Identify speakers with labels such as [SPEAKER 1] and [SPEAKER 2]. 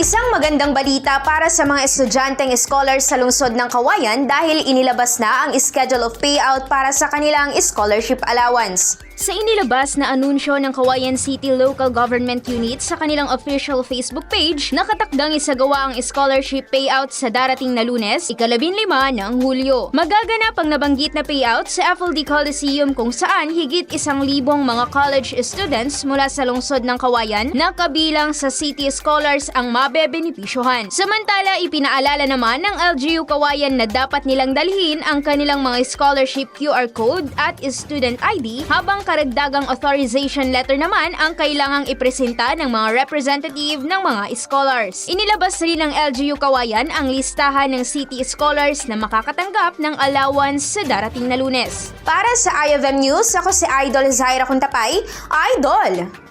[SPEAKER 1] Isang magandang balita para sa mga estudyanteng scholars sa lungsod ng Kawayan dahil inilabas na ang schedule of payout para sa kanilang scholarship allowance. Sa inilabas na anunsyo ng Kawayan City Local Government Unit sa kanilang official Facebook page, nakatakdang isagawa ang scholarship payout sa darating na lunes, ikalabin lima ng Hulyo. Magaganap ang nabanggit na payout sa FLD Coliseum kung saan higit isang libong mga college students mula sa lungsod ng Kawayan na kabilang sa City Scholars ang mabebenepisyohan. Samantala, ipinaalala naman ng LGU Kawayan na dapat nilang dalhin ang kanilang mga scholarship QR code at student ID habang karagdagang authorization letter naman ang kailangang ipresenta ng mga representative ng mga scholars. Inilabas rin ng LGU Kawayan ang listahan ng city scholars na makakatanggap ng allowance sa darating na lunes. Para sa IFM News, ako si Idol Zaira Kuntapay. Idol!